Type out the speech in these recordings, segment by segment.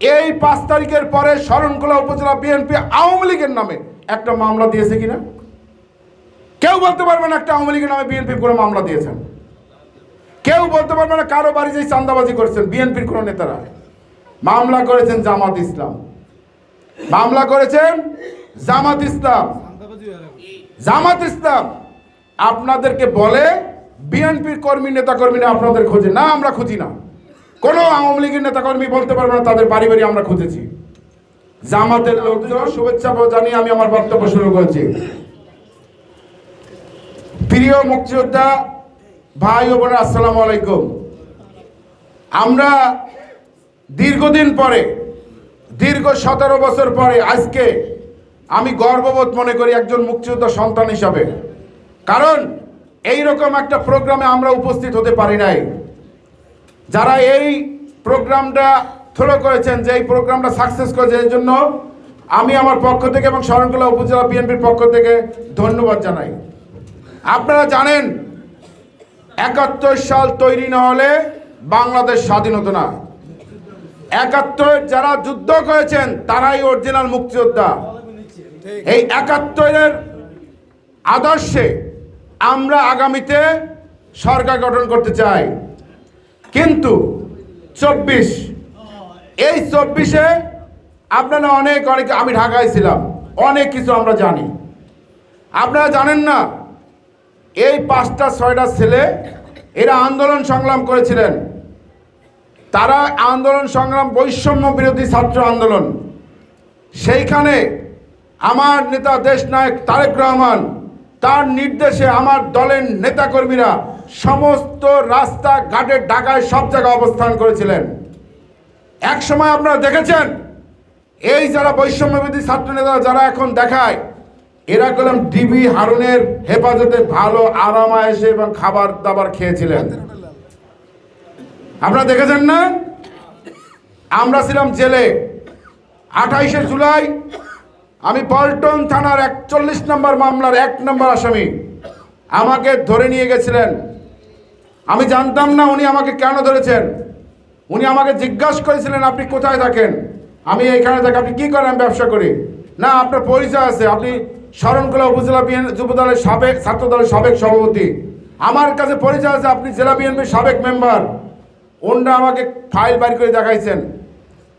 এই পাঁচ তারিখের পরে শরণখোলা উপজেলা বিএনপি আওয়ামী লীগের নামে একটা মামলা দিয়েছে কিনা? কেউ বলতে পারবে না একটা আওয়ামী লীগের নামে বিএনপি কোনো মামলা দিয়েছেন। কেউ বলতে পারবে না কারও বাড়ি যে চান্দাবাজি করেছেন বিএনপির কোনো নেতারা। মামলা করেছেন জামাত ইসলাম। মামলা করেছেন জামাত ইসলাম। জামাত ইসলাম, আপনাদেরকে বলে বিএনপির কর্মী, নেতা কর্মীরা আপনাদের খোঁজে। না, আমরা খুঁজি না। কোনো আওয়ামী লীগের নেতা কর্মী বলতে পারবে না তাদের বাড়ি বাড়ি আমরা খুঁজেছি। জামাতের লোকজন শুভেচ্ছা জানিয়ে আমি আমার বক্তব্য শুরু করেছি। প্রিয় মুক্তিযোদ্ধা ভাই ও বোনের আসসালামু আলাইকুম। আমরা দীর্ঘদিন পরে দীর্ঘ সতেরো বছর পরে আজকে আমি গর্ববোধ মনে করি একজন মুক্তিযোদ্ধা সন্তান হিসাবে। কারণ এই রকম একটা প্রোগ্রামে আমরা উপস্থিত হতে পারি নাই। যারা এই প্রোগ্রামটা থ্রো করেছেন, যে এই প্রোগ্রামটা সাকসেস করেছে, এর জন্য আমি আমার পক্ষ থেকে এবং শরণখোলা উপজেলা বিএনপির পক্ষ থেকে ধন্যবাদ জানাই। আপনারা জানেন, একাত্তর সাল তৈরি না হলে বাংলাদেশ স্বাধীন হতো না। একাত্তর যারা যুদ্ধ করেছেন, তারাই অরিজিনাল মুক্তিযোদ্ধা। এই একাত্তরের আদর্শে আমরা আগামীতে সরকার গঠন করতে চাই। কিন্তু চব্বিশ। এই চব্বিশে আপনারা অনেক অনেক, আমি ঢাকায় ছিলাম, অনেক কিছু আমরা জানি। আপনারা জানেন না, এই পাঁচটা, ছয়টা ছেলে, এরা আন্দোলন সংগ্রাম করেছিলেন। তারা আন্দোলন সংগ্রাম বৈষম্য বিরোধী ছাত্র আন্দোলন। সেইখানে আমার নেতা দেশ দেশনায়ক তারেক রহমান তার নির্দেশে আমার দলের নেতাকর্মীরা সমস্ত রাস্তা ঘাটের ঢাকায় সব জায়গায় অবস্থান করেছিলেন। এক সময় আপনারা দেখেছেন, এই যারা বৈষম্যবিধি ছাত্র নেতা যারা এখন দেখায়, এরা কলম ডিবি হারুনের হেফাজতে ভালো আরামায়েসে এবং খাবার দাবার খেয়েছিলেন। আপনারা দেখেছেন না? আমরা ছিলাম জেলে। আঠাইশে জুলাই আমি পল্টন থানার একচল্লিশ নম্বর মামলার এক নম্বর আসামি। আমাকে ধরে নিয়ে গেছিলেন। আমি জানতাম না উনি আমাকে কেন ধরেছেন। উনি আমাকে জিজ্ঞাসা করেছিলেন, আপনি কোথায় থাকেন? আমি এইখানে থাকি, আপনি কী করেন? ব্যবসা করি। না, আপনার পরিচয় আছে। আপনি শরণখোলা উপজেলা বিএন, যুব দলের সাবেক, ছাত্র দলের সাবেক সভাপতি। আমার কাছে পরিচয় আছে, আপনি জেলা বিএনপির সাবেক মেম্বার। ওনরা আমাকে ফাইল বাড়ি করে দেখাইছেন।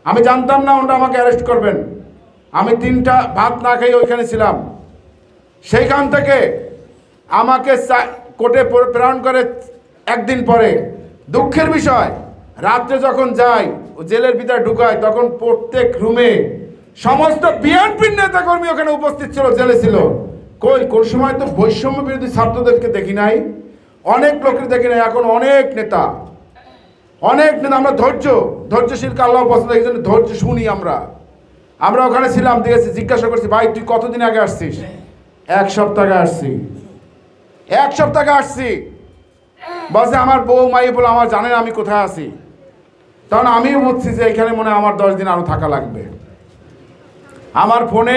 আমি জানতাম না ওনরা আমাকে অ্যারেস্ট করবেন। আমি তিনটা ভাত না খেয়ে ওইখানে ছিলাম। সেইখান থেকে আমাকে কোর্টে প্রেরণ করে একদিন পরে। দুঃখের বিষয়, রাত্রে যখন যাই জেলের ভিতরে ঢুকায় তখন প্রত্যেক রুমে সমস্ত বিএনপির নেতাকর্মী ওখানে উপস্থিত ছিল, জেলে ছিল। কই, কোন সময় তো বৈষম্য বিরোধী ছাত্রদেরকে দেখি নাই? অনেক লোকের দেখি নাই, এখন অনেক নেতা। অনেক নেতা, আমরা ধৈর্য ধৈর্যশীল আল্লাহ পছন্দ ধৈর্য শুনি আমরা। আমরা ওখানে ছিলাম দিয়েছি জিজ্ঞাসা করছি, ভাই, তুই কতদিন আগে আসছিস? এক সপ্তাহ আগে আসছি। এক সপ্তাহ আগে আসছি? বলছে, আমার বউ মাই বলে, আমার জানে না আমি কোথায় আছি। তখন আমিও বুঝছি যে এখানে মনে আমার দশ দিন আরও থাকা লাগবে। আমার ফোনে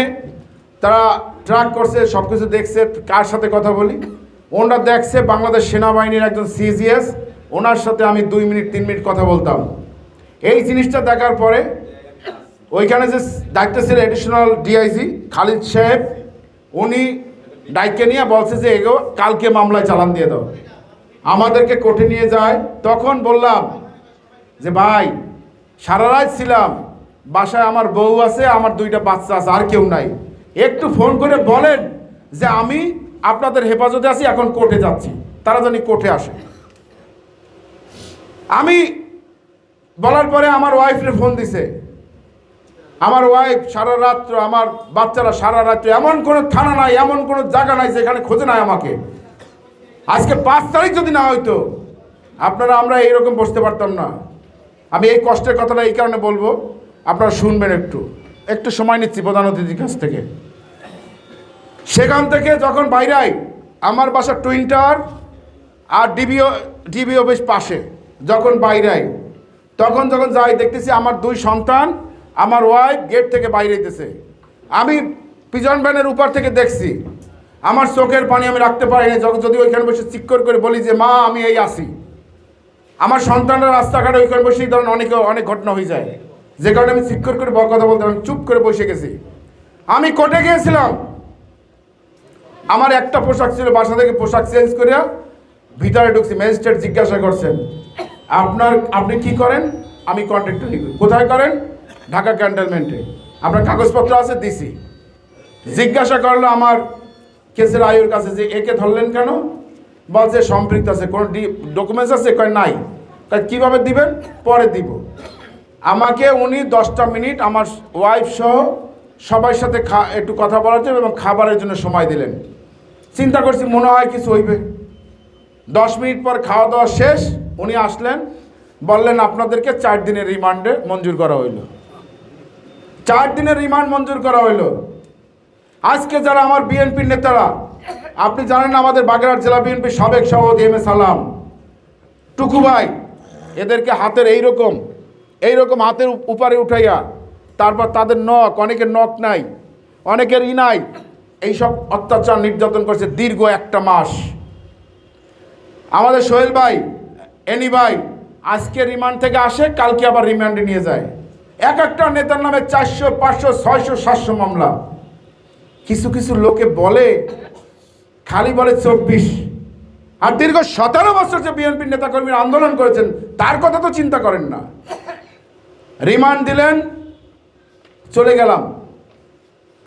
তারা ট্রাক করছে সব কিছু দেখছে, কার সাথে কথা বলি। ওনারা দেখছে বাংলাদেশ সেনাবাহিনীর একজন সিজিএস ওনার সাথে আমি দুই মিনিট, তিন মিনিট কথা বলতাম। এই জিনিসটা দেখার পরে ওইখানে যে দায়িত্ব ছিল এডিশনাল ডিআইজি খালিদ সাহেব, উনি ডাইকে নিয়ে বলছে যে, এগো, কালকে মামলায় চালান দিয়ে দাও। আমাদেরকে কোর্টে নিয়ে যায়। তখন বললাম যে, ভাই, সারা রাত ছিলাম, বাসায় আমার বউ আছে, আমার দুইটা বাচ্চা আছে, আর কেউ নাই। একটু ফোন করে বলেন যে, আমি আপনাদের হেফাজতে আছি, এখন কোর্টে যাচ্ছি। তারা জানি কোর্টে আসে। আমি বলার পরে আমার ওয়াইফরে ফোন দিছে। আমার ওয়াইফ সারা রাত্র, আমার বাচ্চারা সারা রাত্র এমন কোনো থানা নাই, এমন কোনো জায়গা নাই যেখানে খোঁজে নাই আমাকে। আজকে পাঁচ তারিখ যদি না হইতো, আপনারা, আমরা এইরকম বসতে পারতাম না। আমি এই কষ্টের কথাটা এই কারণে বলব, আপনারা শুনবেন একটু। একটু সময় নিচ্ছি প্রধান অতিথির কাছ থেকে। সেখান থেকে যখন বাইরাই, আমার বাসা টুইন টাওয়ার আর ডিবিও ডিবি অফিস পাশে, যখন বাইরাই, তখন যখন যাই দেখতেছি আমার দুই সন্তান আমার ওয়াইফ গেট থেকে বাইরে হইতেছে। আমি পিজন ভ্যানের উপর থেকে দেখছি। আমার চোখের পানি আমি রাখতে পারি না যদি ওইখানে বসে চিক্কর করে বলি যে, মা, আমি এই আসি আমার সন্তানরা রাস্তাঘাটে ওইখানে বসে এই ধরনের অনেক অনেক ঘটনা হয়ে যায়। যে কারণে আমি শিক্ষক করে বড় কথা বলতে আমি চুপ করে বসে গেছি। আমি কোর্টে গিয়েছিলাম। আমার একটা পোশাক ছিল, বাসা থেকে পোশাক চেঞ্জ করে ভিতরে ঢুকছি। ম্যাজিস্ট্রেট জিজ্ঞাসা করছেন, আপনার আপনি কি করেন? আমি কন্ট্রাক্টর কোথায় করেন? ঢাকা ক্যান্টনমেন্টে। আপনার কাগজপত্র আছে, দিছি। জিজ্ঞাসা করল আমার কেসের আয়ুর কাছে যে, একে ধরলেন কেন? বলছে, সম্পৃক্ত আছে। কোনো ডকুমেন্টস আছে? কয়, নাই। কীভাবে দিবেন? পরে দিব। আমাকে উনি দশটা মিনিট আমার ওয়াইফ সহ সবার সাথে একটু কথা বলার জন্য এবং খাবারের জন্য সময় দিলেন। চিন্তা করছি, মনে হয় কিছু হইবে। দশ মিনিট পর খাওয়া দাওয়া শেষ, উনি আসলেন। বললেন, আপনাদেরকে চার দিনের রিমান্ডে মঞ্জুর করা হইল। চার দিনের রিমান্ড মঞ্জুর করা হইল। আজকে যারা আমার বিএনপির নেতারা, আপনি জানেন আমাদের বাগেরহাট জেলা বিএনপির সাবেক সভাপতি এম এ সালাম। টুকু ভাই, এদেরকে হাতের এইরকম এইরকম হাতের উপ- উপরে উঠাইয়া, তারপর তাদের নখ, অনেকের নখ নাই, অনেকের ই নাই, এইসব অত্যাচার নির্যাতন করছে দীর্ঘ একটা মাস। আমাদের সোহেল ভাই, এনি ভাই, আজকে রিমান্ড থেকে আসে, কালকে আবার রিমান্ডে নিয়ে যায়। এক একটা নেতার নামে চারশো, পাঁচশো, ছয়শো, সাতশো মামলা। কিছু কিছু লোকে বলে, খালি বলে চব্বিশ। আর দীর্ঘ সতেরো বছর যে বিএনপির নেতাকর্মীরা আন্দোলন করেছেন, তার কথা তো চিন্তা করেন না। রিমান্ড দিলেন, চলে গেলাম।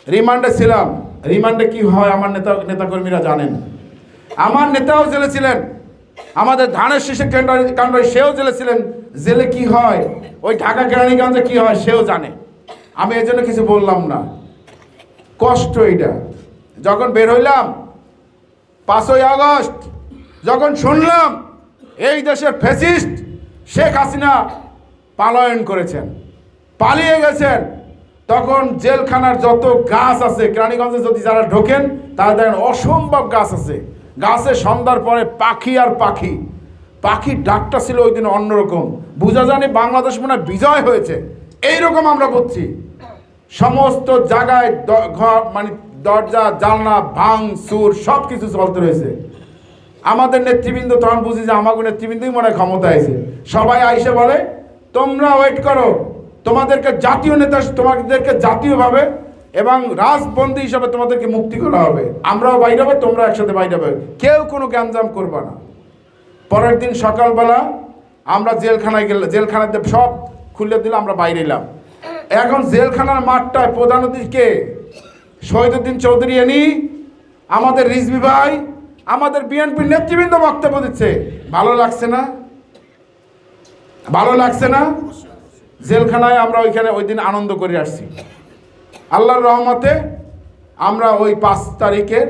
রিমান্ডে ছিলাম। রিমান্ডে কি হয় আমার নেতা, নেতাকর্মীরা জানেন। আমার নেতাও জেলে ছিলেন। আমাদের ধানের শীষে কাণ্ড সেও জেলে ছিলেন। জেলে কি হয়? ওই ঢাকা কেরানীগঞ্জে কি হয় সেও জানে। আমি এই জন্য কিছু বললাম না। কষ্ট এইটা। যখন বের হইলাম, পাঁচই আগস্ট, যখন শুনলাম এই দেশের ফেসিস্ট শেখ হাসিনা পালায়ন করেছেন, পালিয়ে গেছেন, তখন জেলখানার যত গাছ আছে, কেরানীগঞ্জে যদি যারা ঢোকেন, তারা দেখেন অসম্ভব গাছ আছে। গাছে সন্ধ্যার পরে পাখি আর পাখি। পাখির ডাকটা ছিল ওই দিন অন্যরকম। বোঝা জানি বাংলাদেশ মনে বিজয় হয়েছে। এইরকম আমরা বুঝছি সমস্ত জায়গায় ঘর মানে দরজা, জানলা ভাং সুর সব কিছু চলতে রয়েছে। আমাদের নেতৃবৃন্দ তখন বুঝি যে আমাকে নেতৃবৃন্দই মনে ক্ষমতা আছে সবাই আইসে বলে, তোমরা ওয়েট করো। তোমাদেরকে জাতীয় নেতা তোমাদেরকে জাতীয়ভাবে এবং রাজবন্দী হিসাবে তোমাদেরকে মুক্তি করা হবে। আমরাও বাইরে হবে তোমরা একসাথে বাইরে হবে। কেউ কোনো গ্যাঞ্জাম করবে না। পরের দিন সকালবেলা আমরা জেলখানায় গেলাম জেলখানাতে সব খুলে দিলে আমরা বাইরে এলাম। এখন জেলখানার মাঠটায় প্রধান অতিথিকে শহীদুদ্দিন চৌধুরী এনি, আমাদের রিজবি ভাই, আমাদের বিএনপির নেতৃবৃন্দ বক্তব্য দিচ্ছে। ভালো লাগছে না? ভালো লাগছে না? জেলখানায় আমরা ওইখানে ওই দিন আনন্দ করে আসছি। আল্লাহর রহমতে আমরা ওই পাঁচ তারিখের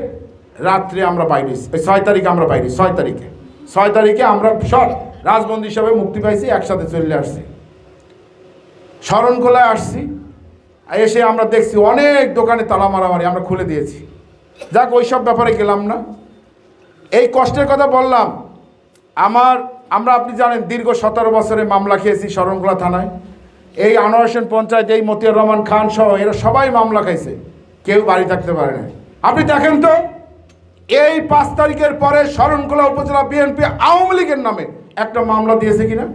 রাত্রে আমরা বাইরে ছয় তারিখে আমরা বাইরে ছয় তারিখে। ছয় তারিখে আমরা সব রাজবন্দী হিসাবে মুক্তি পাইছি, একসাথে চলে আসছি। শরণখোলায় আসছি, এসে আমরা দেখছি অনেক দোকানে তালা মারামারি আমরা খুলে দিয়েছি। যাক ওই সব ব্যাপারে গেলাম না। এই কষ্টের কথা বললাম, আমার, আমরা আপনি জানেন, দীর্ঘ সতেরো বছরে মামলা খেয়েছি শরণখোলা থানায়। এই আনোয়ার পঞ্চায়েত, এই মতিয়ার রহমান খান সহ এরা সবাই মামলা খাইছে, কেউ বাড়ি থাকতে পারে না। আপনি দেখেন তো এই পাঁচ তারিখের পরে শরণখোলা উপজেলা বিএনপি আওয়ামী লীগের নামে একটা মামলা দিয়েছে কিনা?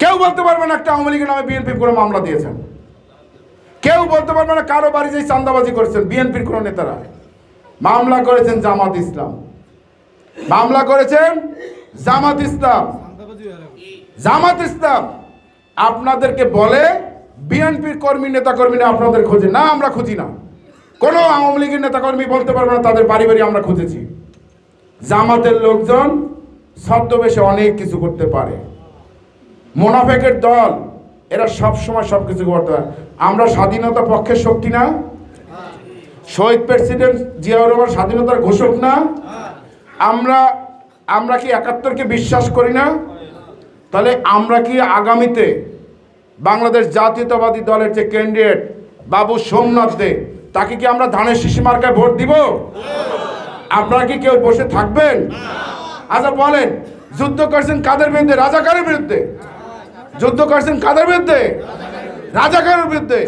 কেউ বলতে পারবে না একটা আওয়ামী লীগের নামে বিএনপি কোনো মামলা দিয়েছেন। কেউ বলতে পারবে না কারও বাড়ি যে চান্দাবাজি করেছেন বিএনপির কোনো নেতারা। মামলা করেছেন জামাত ইসলাম। মামলা করেছেন জামাত ইসলাম। জামাত ইসলাম, আপনাদেরকে বলে বিএনপির কর্মী, নেতা কর্মীরা আপনাদের খোঁজে। না, আমরা খুঁজি না। কোনো আওয়ামী লীগের নেতা কর্মী বলতে পারবে না, তাদের বাড়ি বাড়ি আমরা খুঁজেছি। জামাতের লোকজন ছদ্মবেশে অনেক কিছু করতে পারে। মোনাফেকের দল, এরা সব সময় সব কিছু করতে পারে। আমরা স্বাধীনতা পক্ষের শক্তি না? শহীদ প্রেসিডেন্ট জিয়াউর রহমান স্বাধীনতার ঘোষক না? আমরা আমরা কি একাত্তরকে বিশ্বাস করি না? তাহলে আমরা কি আগামীতে বাংলাদেশ জাতীয়তাবাদী দলের যে ক্যান্ডিডেট বাবু সোমনাথ দে তাকে কি আমরা ধানের শিশি মার্কায় ভোট দিব? আপনারা কি কেউ বসে থাকবেন? আচ্ছা বলেন, যুদ্ধ করছেন কাদের বিরুদ্ধে? রাজাকারের বিরুদ্ধে। যুদ্ধ করছেন কাদের বিরুদ্ধে? রাজাকারের বিরুদ্ধে।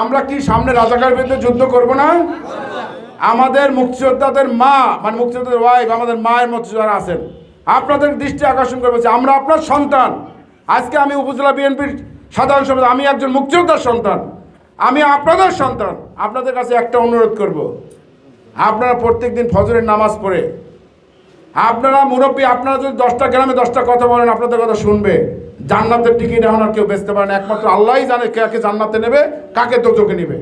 আমরা কি সামনে রাজাকারের বিরুদ্ধে যুদ্ধ করব না? আমাদের মুক্তিযোদ্ধাদের মা মানে মুক্তিযোদ্ধাদের ওয়াইফ আমাদের মায়ের মতো যারা আছেন, আপনাদের দৃষ্টি আকর্ষণ করবে আমরা আপনার সন্তান। আজকে আমি উপজেলা বিএনপির সাধারণ সমাজ আমি একজন মুক্তিযোদ্ধার সন্তান। আমি আপনাদের সন্তান, আপনাদের কাছে একটা অনুরোধ করব। আপনারা প্রত্যেকদিন ফজরের নামাজ পড়ে। আপনারা মুরব্বী, আপনারা যদি দশটা গ্রামে দশটা কথা বলেন, আপনাদের কথা শুনবে। জান্নাতের টিকিট এখন আর কেউ বেচতে পারে না। একমাত্র আল্লাহই জানে কাকে জান্নাতে নেবে, কাকে তোজোকে নেবে।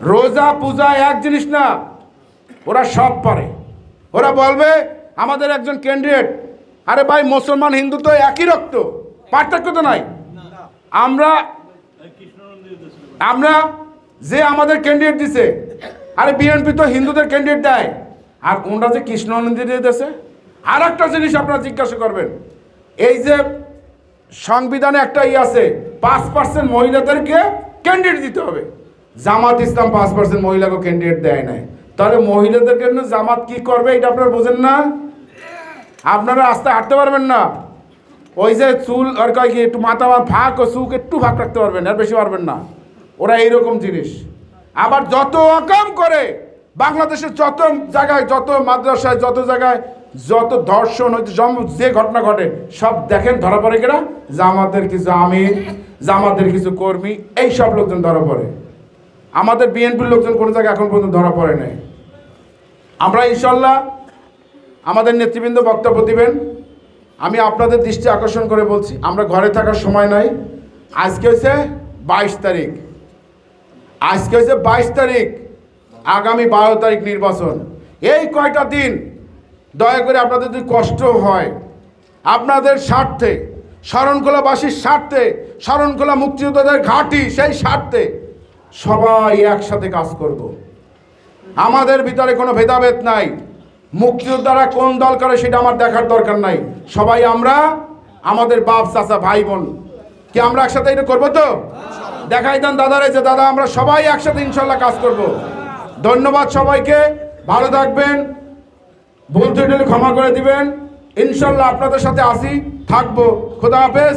রোজা, পূজা এক জিনিস না, ওরা সব পারে। ওরা বলবে, আমাদের একজন ক্যান্ডিডেট। আরে ভাই, মুসলমান, হিন্দু তো একই রক্ত, পার্থক্য তো নাই। আমরা আমরা যে আমাদের ক্যান্ডিডেট দিছে, আরে বিএনপি তো হিন্দুদের ক্যান্ডিডেট দেয়। আর ওনরা যে কৃষ্ণনন্দী দিয়ে দিয়েছে আর একটা জিনিস আপনারা জিজ্ঞাসা করবেন, এই যে সংবিধানে একটা ই আছে, পাঁচ পার্সেন্ট মহিলাদেরকে ক্যান্ডিডেট দিতে হবে। জামাত ইসলাম পাঁচ পার্সেন্ট মহিলাকে ক্যান্ডিডেট দেয় নাই। তাহলে মহিলাদের জন্য জামাত কি করবে এটা আপনারা বোঝেন না? আপনারা রাস্তায় হাঁটতে পারবেন না। ওই যে চুল আর কয় কি, একটু মাথা ফাঁক ও চুক একটু ফাঁক রাখতে পারবেন, আর বেশি পারবেন না। ওরা এইরকম জিনিস। আবার যত অকাম করে, বাংলাদেশের যত জায়গায়, যত মাদ্রাসায়, যত জায়গায়, যত ধর্ষণ জম- যে ঘটনা ঘটে, সব দেখেন ধরা পড়ে কিনা? জামাতের কিছু আমির, জামাতের কিছু কর্মী এই সব লোকজন ধরা পড়ে। আমাদের বিএনপির লোকজন কোনো জায়গায় এখন পর্যন্ত ধরা পড়ে নাই। আমরা ইনশাল্লাহ আমাদের নেতৃবৃন্দ বক্তব্য দিবেন। আমি আপনাদের দৃষ্টি আকর্ষণ করে বলছি, আমরা ঘরে থাকার সময় নাই। আজকে হচ্ছে বাইশ তারিখ। আজকে হয়েছে বাইশ তারিখ, আগামী বারো তারিখ নির্বাচন। এই কয়টা দিন, দয়া করে আপনাদের যদি কষ্ট হয়, আপনাদের স্বার্থে শরণখোলাবাসীর স্বার্থে শরণখোলা মুক্তিযোদ্ধাদের ঘাঁটি, সেই স্বার্থে সবাই একসাথে কাজ করব। আমাদের ভিতরে কোনো ভেদাভেদ নাই। মুক্তিযোদ্ধারা কোন দল করে সেটা আমার দেখার দরকার নাই। সবাই আমরা, আমাদের বাপ, চাচা, ভাই, বোন। কি আমরা একসাথে এটা করব তো? দেখাই দেন দাদারে যে দাদা, আমরা সবাই একসাথে ইনশাল্লাহ কাজ করব। ধন্যবাদ সবাইকে। ভালো থাকবেন। ভুল ত্রুটি ক্ষমা করে দিবেন। ইনশাল্লাহ আপনাদের সাথে আসি, থাকব। খোদা হাফেজ।